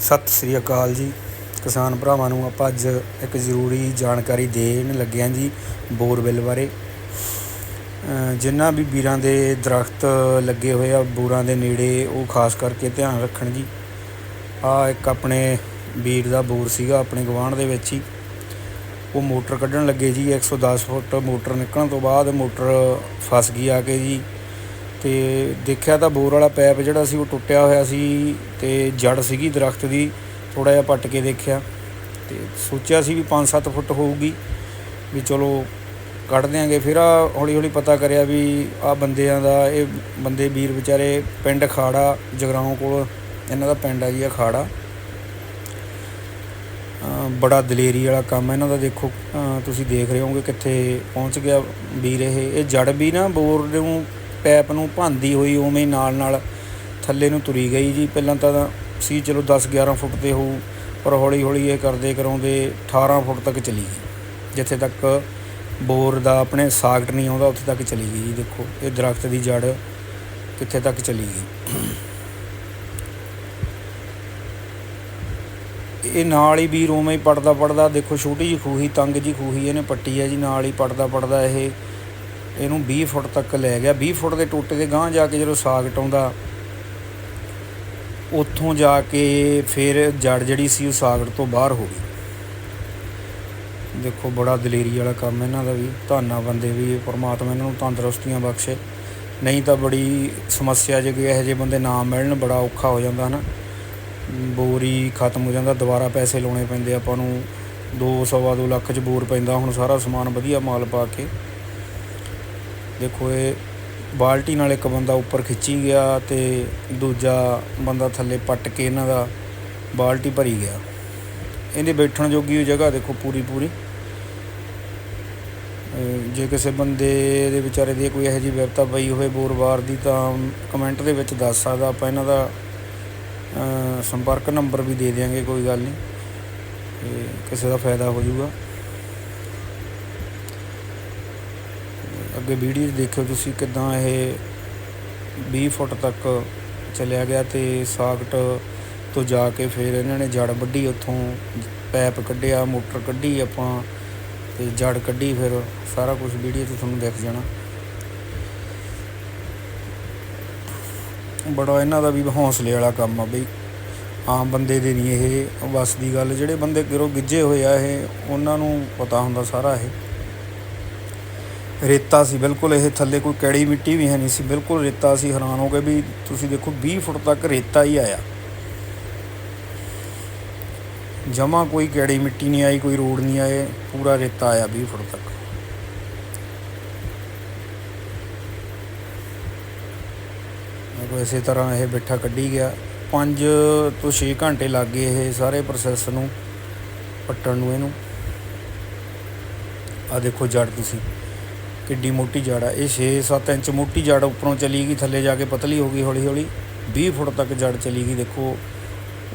ਸਤਿ ਸ੍ਰੀ ਅਕਾਲ ਜੀ। ਕਿਸਾਨ ਭਰਾਵਾਂ ਨੂੰ ਆਪਾਂ ਅੱਜ ਇੱਕ ਜ਼ਰੂਰੀ ਜਾਣਕਾਰੀ ਦੇਣ ਲੱਗੇ ਹਾਂ ਜੀ ਬੋਰਵੈਲ ਬਾਰੇ। ਅ, ਵੀ ਵੀਰਾਂ ਦੇ ਦਰਖਤ ਲੱਗੇ ਹੋਏ ਆ ਬੋਰਾਂ ਦੇ ਨੇੜੇ ਉਹ ਖਾਸ ਕਰਕੇ ਧਿਆਨ ਰੱਖਣ ਜੀ। ਆ ਇੱਕ ਆਪਣੇ ਵੀਰ ਦਾ ਬੋਰ ਸੀਗਾ ਆਪਣੇ ਗਵਾਂਢ ਦੇ ਵਿੱਚ ਹੀ। ਉਹ ਮੋਟਰ ਕੱਢਣ ਲੱਗੇ ਜੀ 110 ਫੁੱਟ ਮੋਟਰ ਨਿਕਲਣ ਤੋਂ ਬਾਅਦ ਮੋਟਰ ਫਸ ਗਈ ਆ ਕੇ ਜੀ। ਅਤੇ ਦੇਖਿਆ ਤਾਂ ਬੋਰ ਵਾਲਾ ਪੈਪ ਜਿਹੜਾ ਸੀ ਉਹ ਟੁੱਟਿਆ ਹੋਇਆ ਸੀ ਅਤੇ ਜੜ ਸੀਗੀ ਦਰਖਤ ਦੀ, ਥੋੜ੍ਹਾ ਜਿਹਾ ਪੱਟ ਕੇ ਦੇਖਿਆ ਅਤੇ ਸੋਚਿਆ ਸੀ ਵੀ 5-7 ਫੁੱਟ ਹੋਊਗੀ ਵੀ ਚਲੋ ਕੱਢ ਦਿਆਂਗੇ। ਫਿਰ ਆ ਹੌਲੀ ਹੌਲੀ ਪਤਾ ਕਰਿਆ ਵੀ ਆ ਬੰਦਿਆਂ ਦਾ, ਇਹ ਬੰਦੇ ਵੀਰ ਵਿਚਾਰੇ ਪਿੰਡ ਖਾੜਾ, ਜਗਰਾਉਂ ਕੋਲ, ਇਹਨਾਂ ਦਾ ਪਿੰਡ ਆ ਜੀ ਆ ਖਾੜਾ। ਬੜਾ ਦਲੇਰੀ ਵਾਲਾ ਕੰਮ ਹੈ, ਇਹਨਾਂ ਦਾ ਦੇਖੋ ਤੁਸੀਂ ਦੇਖ ਰਹੇ ਹੋਵੋਗੇ ਕਿੱਥੇ ਪਹੁੰਚ ਗਿਆ ਵੀਰ ਇਹ। ਇਹ ਜੜ ਵੀ ਨਾ ਬੋਰ ਨੂੰ ਪੈਪ ਨੂੰ ਭਾਂਦੀ ਹੋਈ ਉਵੇਂ ਹੀ ਨਾਲ ਨਾਲ ਥੱਲੇ ਨੂੰ ਤੁਰੀ ਗਈ ਜੀ। ਪਹਿਲਾਂ ਤਾਂ ਸੀ ਚਲੋ 10 11 ਫੁੱਟ ਤੇ ਹੋਊ, ਪਰ ਹੌਲੀ ਹੌਲੀ ਇਹ ਕਰਦੇ ਕਰਾਉਂਦੇ 18 ਫੁੱਟ ਤੱਕ ਚਲੀ ਗਈ। ਜਿੱਥੇ ਤੱਕ ਬੋਰ ਦਾ ਆਪਣੇ ਸਾਕਟ ਨਹੀਂ ਆਉਂਦਾ, ਉੱਥੇ ਤੱਕ ਚਲੀ ਗਈ ਜੀ। ਦੇਖੋ, ਇਹ ਦਰਖਤ ਦੀ ਜੜ ਕਿੱਥੇ ਤੱਕ ਚਲੀ ਗਈ। ਇਹ ਨਾਲ ਹੀ ਵੀਰ ਉਵੇਂ ਹੀ ਪੜਦਾ ਪੜਦਾ ਦੇਖੋ, ਛੋਟੀ ਜੀ ਖੂਹੀ, ਤੰਗ ਜੀ ਖੂਹੀ ਇਹਨੇ ਪੱਟੀ ਹੈ ਜੀ। ਨਾਲ ਹੀ ਪੜਦਾ ਪੜਦਾ ਇਹ ਇਹਨੂੰ 20 ਫੁੱਟ ਤੱਕ ਲੈ ਗਿਆ। 20 ਫੁੱਟ ਦੇ ਟੋਟੇ ਦੇ ਗਾਂਹ ਜਾ ਕੇ ਜਦੋਂ ਸਾਗ ਟਾਉਂਦਾ, ਉੱਥੋਂ ਜਾ ਕੇ ਫਿਰ ਜੜ ਜਿਹੜੀ ਸੀ ਉਹ ਸਾਗੜ ਤੋਂ ਬਾਹਰ ਹੋ ਗਈ। ਦੇਖੋ, ਬੜਾ ਦਲੇਰੀ ਵਾਲਾ ਕੰਮ ਇਹਨਾਂ ਦਾ ਵੀ। ਧੰਨਾ ਬੰਦੇ ਵੀ, ਪਰਮਾਤਮਾ ਇਹਨਾਂ ਨੂੰ ਤੰਦਰੁਸਤੀਆਂ ਬਖਸ਼ੇ। ਨਹੀਂ ਤਾਂ ਬੜੀ ਸਮੱਸਿਆ ਜੇ ਕੋਈ ਇਹੋ ਜਿਹੇ ਬੰਦੇ ਨਾ ਮਿਲਣ, ਬੜਾ ਔਖਾ ਹੋ ਜਾਂਦਾ ਹਨਾ। ਬੋਰੀ ਖਤਮ ਹੋ ਜਾਂਦਾ, ਦੁਬਾਰਾ ਪੈਸੇ ਲਾਉਣੇ ਪੈਂਦੇ ਆਪਾਂ ਨੂੰ। 2 ਸਵਾ ਦੋ ਲੱਖ ਚ ਬੋਰ ਪੈਂਦਾ, ਹੁਣ ਸਾਰਾ ਸਮਾਨ ਵਧੀਆ ਮਾਲ ਪਾ ਕੇ। ਦੇਖੋ, ਇਹ ਬਾਲਟੀ ਨਾਲ ਇੱਕ ਬੰਦਾ ਉੱਪਰ ਖਿੱਚੀ ਗਿਆ ਅਤੇ ਦੂਜਾ ਬੰਦਾ ਥੱਲੇ ਪੱਟ ਕੇ ਇਹਨਾਂ ਦਾ ਬਾਲਟੀ ਭਰੀ ਗਿਆ। ਇਹਦੇ ਬੈਠਣ ਜੋਗੀ ਉਹ ਜਗ੍ਹਾ ਦੇਖੋ ਪੂਰੀ ਪੂਰੀ। ਜੇ ਕਿਸੇ ਬੰਦੇ ਦੇ ਵਿਚਾਰੇ ਦੀ ਕੋਈ ਇਹੋ ਜਿਹੀ ਵਿਵਤਾ ਪਈ ਹੋਵੇ ਬੋਰਵਾਰ ਦੀ ਤਾਂ ਕਮੈਂਟ ਦੇ ਵਿੱਚ ਦੱਸ ਸਕਦਾ, ਆਪਾਂ ਇਹਨਾਂ ਦਾ ਸੰਪਰਕ ਨੰਬਰ ਵੀ ਦੇ ਦਿਆਂਗੇ, ਕੋਈ ਗੱਲ ਨਹੀਂ। ਤੇ ਕਿਸੇ ਦਾ ਫਾਇਦਾ ਹੋ ਜਾਊਗਾ। ਅੱਗੇ ਵੀਡੀਓ 'ਚ ਦੇਖਿਓ ਤੁਸੀਂ ਕਿਦਾਂ ਇਹ 20 ਫੁੱਟ ਤੱਕ ਚਲਿਆ ਗਿਆ ਤੇ ਸਾਕਟ ਤੋਂ ਜਾ ਕੇ ਫਿਰ ਇਹਨਾਂ ਨੇ ਜੜ ਵੱਢੀ, ਉੱਥੋਂ ਪੈਪ ਕੱਢਿਆ, ਮੋਟਰ ਕੱਢੀ ਆਪਾਂ ਤੇ ਜੜ ਕੱਢੀ ਫਿਰ ਸਾਰਾ ਕੁਝ ਵੀਡੀਓ 'ਚ ਤੁਹਾਨੂੰ ਦਿਖ ਜਾਣਾ। ਬੜਾ ਇਹਨਾਂ ਦਾ ਵੀ ਹੌਸਲੇ ਵਾਲਾ ਕੰਮ ਆ ਬਈ। ਆਮ ਬੰਦੇ ਦੇ ਨਹੀਂ ਇਹ ਬਸ ਦੀ ਗੱਲ, ਜਿਹੜੇ ਬੰਦੇ ਗਿਰੋ ਗਿੱਜੇ ਹੋਏ ਆ ਇਹ, ਉਹਨਾਂ ਨੂੰ ਪਤਾ ਹੁੰਦਾ ਸਾਰਾ ਇਹ। ਰੇਤਾ ਸੀ, ਬਿਲਕੁਲ ਇਹ ਥੱਲੇ ਕੋਈ ਕੈੜੀ ਮਿੱਟੀ ਵੀ ਹੈ ਨਹੀਂ ਸੀ, ਬਿਲਕੁਲ ਰੇਤਾ ਸੀ, ਹੈਰਾਨ ਹੋ ਗਏ ਵੀ ਤੁਸੀਂ ਦੇਖੋ 20 ਫੁੱਟ ਤੱਕ ਰੇਤਾ ਹੀ ਆਇਆ। ਜਮਾ ਕੋਈ ਕੈੜੀ ਮਿੱਟੀ ਨਹੀਂ ਆਈ, ਕੋਈ ਰੋਡ ਨਹੀਂ ਆਏ, ਪੂਰਾ ਰੇਤਾ ਆਇਆ 20 ਫੁੱਟ ਤੱਕ। ਦੇਖੋ ਇਸੇ ਤਰ੍ਹਾਂ ਇਹ ਬੈਠਾ ਕੱਢੀ ਗਿਆ। 5 ਤੋਂ 6 ਘੰਟੇ ਲੱਗ ਗਏ ਇਹ ਸਾਰੇ ਪ੍ਰੋਸੈਸ ਨੂੰ, ਪੱਟਣ ਨੂੰ ਇਹਨੂੰ। ਆ ਦੇਖੋ ਜੜ ਤੁਸੀਂ। ਕਿੱਡੀ ਮੋਟੀ ਜੜ ਆ। ਇਹ 6-7 ਇੰਚ ਮੋਟੀ ਜੜ ਉੱਪਰੋਂ ਚਲੀ ਗਈ, ਥੱਲੇ ਜਾ ਕੇ ਪਤਲੀ ਹੋ ਗਈ ਹੌਲੀ ਹੌਲੀ 20 ਫੁੱਟ ਤੱਕ ਜੜ ਚਲੀ ਗਈ, ਦੇਖੋ।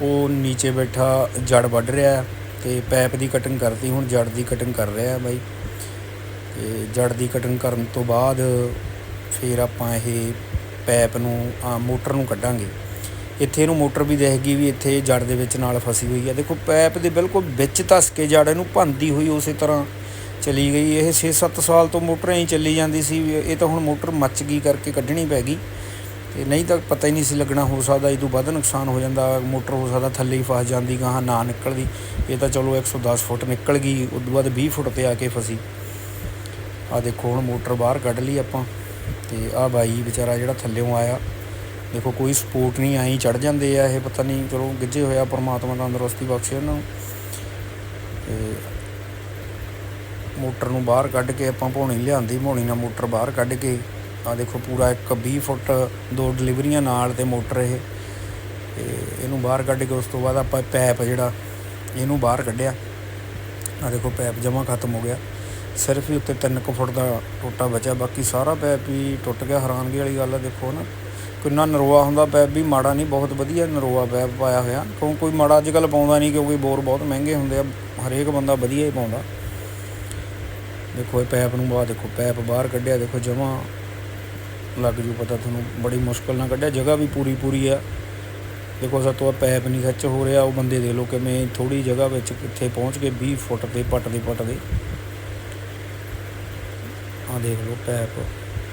ਉਹ ਨੀਚੇ ਬੈਠਾ ਜੜ ਵੱਢ ਰਿਹਾ ਤੇ ਪੈਪ ਦੀ ਕਟਿੰਗ ਕਰਤੀ, ਹੁਣ ਜੜ ਦੀ ਕਟਿੰਗ ਕਰ ਰਿਹਾ ਬਾਈ। ਤੇ ਜੜ ਦੀ ਕਟਿੰਗ ਕਰਨ ਤੋਂ ਬਾਅਦ ਫਿਰ ਆਪਾਂ ਇਹ ਪੈਪ ਨੂੰ, ਆ, ਮੋਟਰ ਨੂੰ ਕੱਢਾਂਗੇ। ਇੱਥੇ ਇਹਨੂੰ ਮੋਟਰ ਵੀ ਦਿਖੇਗੀ ਵੀ ਇੱਥੇ ਜੜ ਦੇ ਵਿੱਚ ਨਾਲ ਫਸੀ ਹੋਈ ਹੈ। ਦੇਖੋ ਪੈਪ ਦੇ ਬਿਲਕੁਲ ਵਿੱਚ ਧਸ ਕੇ ਜੜ ਇਹਨੂੰ ਭੰਦੀ ਹੋਈ ਉਸੇ ਤਰ੍ਹਾਂ ਚਲੀ ਗਈ। ਇਹ 6-7 ਸਾਲ ਤੋਂ ਮੋਟਰ ਐਂ ਚੱਲੀ ਜਾਂਦੀ ਸੀ ਵੀ ਇਹ ਤਾਂ ਹੁਣ ਮੋਟਰ ਮੱਚ ਗਈ ਕਰਕੇ ਕੱਢਣੀ ਪੈ ਗਈ। ਤੇ ਨਹੀਂ ਤਾਂ ਪਤਾ ਹੀ ਨਹੀਂ ਸੀ ਲੱਗਣਾ ਹੋ ਸਕਦਾ ਇਹ ਤੋਂ ਵੱਧ ਨੁਕਸਾਨ ਹੋ ਜਾਂਦਾ, ਮੋਟਰ ਹੋ ਸਕਦਾ ਥੱਲੇ ਹੀ ਫਸ ਜਾਂਦੀ, ਗਾਹਾਂ ਨਾ ਨਿਕਲਦੀ। ਇਹ ਤਾਂ ਚਲੋ 110 ਫੁੱਟ ਨਿਕਲ ਗਈ ਉਸ ਤੋਂ ਬਾਅਦ 20 ਫੁੱਟ ਤੇ ਆ ਕੇ ਫਸੀ। ਆ ਦੇਖੋ ਹੁਣ ਮੋਟਰ ਬਾਹਰ ਕੱਢ ਲਈ ਆਪਾਂ, ਤੇ ਆ ਬਾਈ ਵਿਚਾਰਾ ਜਿਹੜਾ ਥੱਲੇੋਂ ਆਇਆ। ਦੇਖੋ ਕੋਈ ਸਪੋਰਟ ਨਹੀਂ ਆਈ ਚੜ ਜਾਂਦੇ ਆ ਇਹ, ਪਤਾ ਨਹੀਂ, ਚਲੋ ਗਿੱਜੇ ਹੋਇਆ ਪਰਮਾਤਮਾ ਤੰਦਰੁਸਤੀ ਬਖਸ਼ੇ ਉਹਨਾਂ। ਨੂੰ ਤੇ ਮੋਟਰ ਨੂੰ ਬਾਹਰ ਕੱਢ ਕੇ ਆਪਾਂ ਭੋਣੀ ਲਿਆਂਦੀ, ਭੋਣੀ ਨਾਲ ਮੋਟਰ ਬਾਹਰ ਕੱਢ ਕੇ। ਆ ਦੇਖੋ ਪੂਰਾ ਇੱਕ 20 ਫੁੱਟ, ਦੋ ਡਿਲੀਵਰੀਆਂ ਨਾਲ ਤੇ ਮੋਟਰ ਇਹ। ਤੇ ਇਹਨੂੰ ਬਾਹਰ ਕੱਢ ਕੇ ਉਸ ਤੋਂ ਬਾਅਦ ਆਪਾਂ ਪੈਪ ਜਿਹੜਾ, ਇਹਨੂੰ ਬਾਹਰ ਕੱਢਿਆ। ਆ ਦੇਖੋ ਪੈਪ ਜਮਾ ਖਤਮ ਹੋ ਗਿਆ। ਸਿਰਫ ਹੀ ਉੱਤੇ 3 ਕੁ ਫੁੱਟ ਦਾ ਟੋਟਾ ਬਚਿਆ, ਬਾਕੀ ਸਾਰਾ ਪੈਪ ਹੀ ਟੁੱਟ ਗਿਆ। ਹੈਰਾਨਗੀ ਵਾਲੀ ਗੱਲ ਆ, ਦੇਖੋ ਨਾ। ਕਿੰਨਾ ਨਰੋਆ ਹੁੰਦਾ, ਪੈਪ ਵੀ ਮਾੜਾ ਨਹੀਂ, ਬਹੁਤ ਵਧੀਆ ਨਰੋਆ ਪੈਪ ਪਾਇਆ ਹੋਇਆ। ਕਿਉਂ ਕੋਈ ਮਾੜਾ ਅੱਜ ਕੱਲ ਪਾਉਂਦਾ ਨਹੀਂ, ਕਿਉਂਕਿ ਬੋਰ ਬਹੁਤ ਮਹਿੰਗੇ ਹੁੰਦੇ ਆ। ਹਰੇਕ ਬੰਦਾ ਵਧੀਆ ਹੀ ਪਾਉਂਦਾ। ਦੇਖੋ ਇਹ ਪੈਪ ਨੂੰ ਬਾਹਰ ਦੇਖੋ, ਪੈਪ ਬਾਹਰ ਕੱਢਿਆ, ਦੇਖੋ ਜਮਾ ਲੱਗ ਜੂ ਪਤਾ ਤੁਹਾਨੂੰ, ਬੜੀ ਮੁਸ਼ਕਲ ਨਾਲ ਕੱਢਿਆ, ਜਗ੍ਹਾ ਵੀ ਪੂਰੀ ਪੂਰੀ ਆ। ਦੇਖੋ ਸਾਤੋਂ ਪੈਪ ਨਹੀਂ ਖਿੱਚ ਹੋ ਰਿਹਾ, ਉਹ ਬੰਦੇ ਦੇਖ ਲਓ ਕਿਵੇਂ ਥੋੜੀ ਜਗ੍ਹਾ ਵਿੱਚ ਕਿੱਥੇ ਪਹੁੰਚ ਕੇ 20 ਫੁੱਟ ਤੇ ਪੱਟਦੇ ਪੱਟਦੇ ਆ ਦੇਖ ਲਓ ਪੈਪ।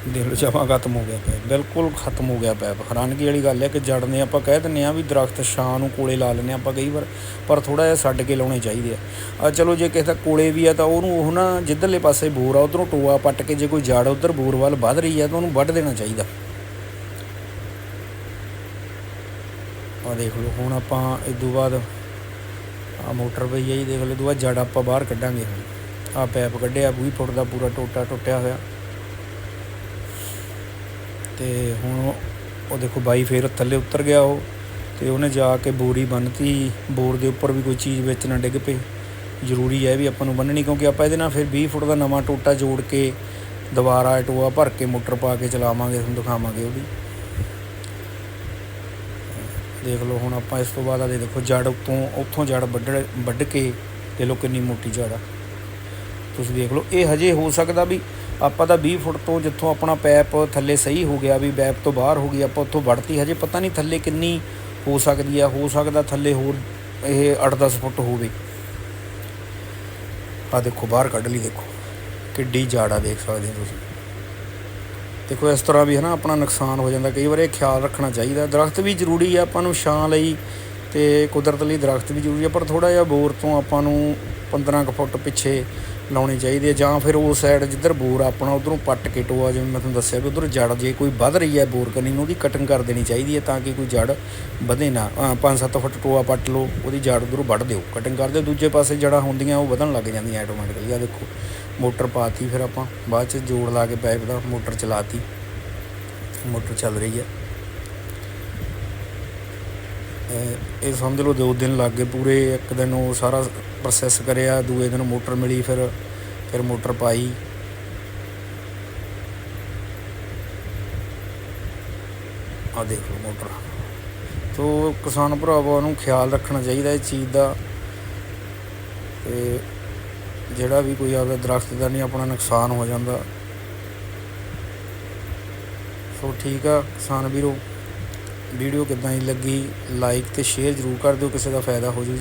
ਦੇਖ ਲਓ ਜਮਾ ਖਤਮ ਹੋ ਗਿਆ ਪੈਪ ਬਿਲਕੁਲ ਖਤਮ ਹੋ ਗਿਆ ਪੈਪ ਹੈਰਾਨਗੀ ਵਾਲੀ ਗੱਲ ਹੈ ਕਿ ਜੜ ਨੇ ਆਪਾਂ ਕਹਿ ਦਿੰਨੇ ਆ ਵੀ ਦਰਖਤ ਛਾਂ ਨੂੰ ਕੋਲੇ ਲਾ ਲੈਂਦੇ ਹਾਂ ਆਪਾਂ ਕਈ ਵਾਰ, ਪਰ ਥੋੜਾ ਜਿਹਾ ਛੱਡ ਕੇ ਲਾਉਣੇ ਚਾਹੀਦੇ ਆ। ਆ ਚਲੋ ਜੇ ਕਿਸੇ ਦਾ ਕੋਲੇ ਵੀ ਆ ਤਾਂ ਉਹਨੂੰ ਉਹ ਨਾ ਜਿੱਧਰਲੇ ਪਾਸੇ ਬੋਰ ਆ, ਉਧਰੋਂ ਟੋਆ ਪੱਟ ਕੇ ਜੇ ਕੋਈ ਜੜ ਉਧਰ ਬੋਰ ਵੱਲ ਵੱਧ ਰਹੀ ਆ ਤਾਂ ਉਹਨੂੰ ਵੱਢ ਦੇਣਾ ਚਾਹੀਦਾ। ਆ ਦੇਖ ਲਓ, ਹੁਣ ਆਪਾਂ ਇਸ ਤੋਂ ਬਾਅਦ ਆ ਮੋਟਰ ਪਈ ਹੈ ਜੀ, ਦੇਖ ਲਓ, ਇਹ ਤੋਂ ਬਾਅਦ ਜੜ ਆਪਾਂ ਬਾਹਰ ਕੱਢਾਂਗੇ। ਹੁਣ ਆ ਪੈਪ ਕੱਢਿਆ 20 ਫੁੱਟ ਦਾ ਪੂਰਾ ਟੋਟਾ ਟੁੱਟਿਆ ਹੋਇਆ। ਤੇ ਹੁਣ ਉਹ ਦੇਖੋ ਬਾਈ ਫੇਰ ਥੱਲੇ ਉਤਰ ਗਿਆ ਉਹ, ਤੇ ਉਹਨੇ ਜਾ ਕੇ ਬੋਰੀ ਬੰਨਤੀ। ਬੋਰ ਦੇ ਉੱਪਰ ਵੀ ਕੋਈ ਚੀਜ਼ ਵਿੱਚ ਨਾ ਡਿੱਗ ਪਏ ਜ਼ਰੂਰੀ ਹੈ ਵੀ ਆਪਾਂ ਨੂੰ ਬੰਨਣੀ ਕਿਉਂਕਿ ਆਪਾਂ ਇਹਦੇ ਨਾਲ ਫਿਰ 20 ਫੁੱਟ ਦਾ ਨਵਾਂ ਟੋਟਾ ਜੋੜ ਕੇ ਦੁਬਾਰਾ ਟੋਆ ਭਰ ਕੇ ਮੋਟਰ ਪਾ ਕੇ ਚਲਾਵਾਂਗੇ, ਤੁਹਾਨੂੰ ਦਿਖਾਵਾਂਗੇ ਉਹਦੀ ਦੇਖ ਲਓ ਹੁਣ ਆਪਾਂ ਇਸ ਤੋਂ ਬਾਅਦ ਆ ਦੇਖੋ ਜੜ ਉੱਤੋਂ, ਉੱਥੋਂ ਜੜ ਵੱਢ ਵੱਢ ਕੇ ਦੇ ਲਓ ਕਿੰਨੀ ਮੋਟੀ ਜੜ ਆ। ਤੁਸੀਂ ਦੇਖ ਲਓ, ਇਹ ਹਜੇ ਹੋ ਸਕਦਾ ਵੀ ਆਪਾਂ ਤਾਂ 20 ਫੁੱਟ ਤੋਂ ਜਿੱਥੋਂ ਆਪਣਾ ਪੈਪ ਥੱਲੇ ਸਹੀ ਹੋ ਗਿਆ ਵੀ ਪੈਪ ਤੋਂ ਬਾਹਰ ਹੋ ਗਈ, ਆਪਾਂ ਉੱਥੋਂ ਵੜਤੀ, ਹਜੇ ਪਤਾ ਨਹੀਂ ਥੱਲੇ ਕਿੰਨੀ ਹੋ ਸਕਦੀ ਆ, ਹੋ ਸਕਦਾ ਥੱਲੇ ਹੋਰ ਇਹ 8-10 ਫੁੱਟ ਹੋਵੇ। ਆ ਦੇਖੋ, ਬਾਹਰ ਕੱਢ ਲਈ ਦੇਖੋ, ਕਿੱਡੀ ਜਾੜਾ ਦੇਖ ਸਕਦੇ ਹੋ ਤੁਸੀਂ। ਦੇਖੋ, ਇਸ ਤਰ੍ਹਾਂ ਵੀ ਹੈ ਨਾ ਆਪਣਾ ਨੁਕਸਾਨ ਹੋ ਜਾਂਦਾ, ਕਈ ਵਾਰ ਇਹ ਖਿਆਲ ਰੱਖਣਾ ਚਾਹੀਦਾ। ਦਰਖਤ ਵੀ ਜ਼ਰੂਰੀ ਆ, ਆਪਾਂ ਨੂੰ ਛਾਂ ਲਈ ਤੇ ਕੁਦਰਤ ਲਈ ਦਰਖਤ ਵੀ ਜ਼ਰੂਰੀ ਆ, ਪਰ ਥੋੜਾ ਜਿਹਾ ਬੋਰ ਤੋਂ ਆਪਾਂ ਨੂੰ 15 ਕੁ ਫੁੱਟ ਪਿੱਛੇ ਲਾਉਣੀ ਚਾਹੀਦੀ ਹੈ ਜਾਂ ਫਿਰ ਉਸ ਸਾਈਡ ਜਿੱਧਰ ਬੋਰ ਆਪਣਾ, ਉਧਰੋਂ ਪੱਟ ਕੇ ਟੋਆ ਜਿਵੇਂ ਮੈਂ ਤੁਹਾਨੂੰ ਦੱਸਿਆ ਵੀ ਉਧਰ ਜੜ ਜੇ ਕੋਈ ਵੱਧ ਰਹੀ ਹੈ ਬੋਰ ਕਰਨੀ ਨੂੰ ਉਹਦੀ ਕਟਿੰਗ ਕਰ ਦੇਣੀ ਚਾਹੀਦੀ ਹੈ ਤਾਂ ਕਿ ਕੋਈ ਜੜ ਵਧੇ ਨਾ। 5-7 ਫੁੱਟ ਟੋਆ ਪੱਟ ਲਓ, ਉਹਦੀ ਜੜ ਉਧਰੋਂ ਵੱਢ ਦਿਓ। ਕਟਿੰਗ ਕਰ ਦਿਓ ਦੂਜੇ ਪਾਸੇ ਜੜਾਂ ਹੁੰਦੀਆਂ, ਉਹ ਵਧਣ ਲੱਗ ਜਾਂਦੀਆਂ ਆਟੋਮੈਟਿਕਲੀ ਆ ਦੇਖੋ, ਮੋਟਰ ਪਾਤੀ ਫਿਰ ਆਪਾਂ, ਬਾਅਦ ਚ ਜੋੜ ਲਾ ਕੇ ਪਾਈਪ ਦਾ ਮੋਟਰ ਚਲਾਤੀ। ਮੋਟਰ ਚੱਲ ਰਹੀ ਹੈ। ਇਹ- ਸਮਝ ਲਓ ਦੋ ਦਿਨ ਲੱਗ ਗਏ ਪੂਰੇ, ਇੱਕ ਦਿਨ ਉਹ ਸਾਰਾ ਪ੍ਰੋਸੈਸ ਕਰਿਆ, ਦੂਏ ਦਿਨ ਮੋਟਰ ਮਿਲੀ ਫਿਰ ਫਿਰ ਮੋਟਰ ਪਾਈ। ਆ ਦੇਖ ਲਓ ਮੋਟਰ। ਤੋ ਕਿਸਾਨ ਭਰਾਵਾਂ ਨੂੰ ਖਿਆਲ ਰੱਖਣਾ ਚਾਹੀਦਾ ਇਸ ਚੀਜ਼ ਦਾ। ਤੇ ਜਿਹੜਾ ਵੀ ਕੋਈ ਆਪਦਾ ਦਰਖਤ ਦਾ ਨਹੀਂ, ਆਪਣਾ ਨੁਕਸਾਨ ਹੋ ਜਾਂਦਾ। ਸੋ ਠੀਕ ਆ, ਕਿਸਾਨ ਵੀਰੋ। ਵੀਡੀਓ ਕਿੱਦਾਂ ਦੀ ਲੱਗੀ ਲਾਈਕ ਅਤੇ ਸ਼ੇਅਰ ਜ਼ਰੂਰ ਕਰ ਦਿਓ, ਕਿਸੇ ਦਾ ਫਾਇਦਾ ਹੋ ਜੂ।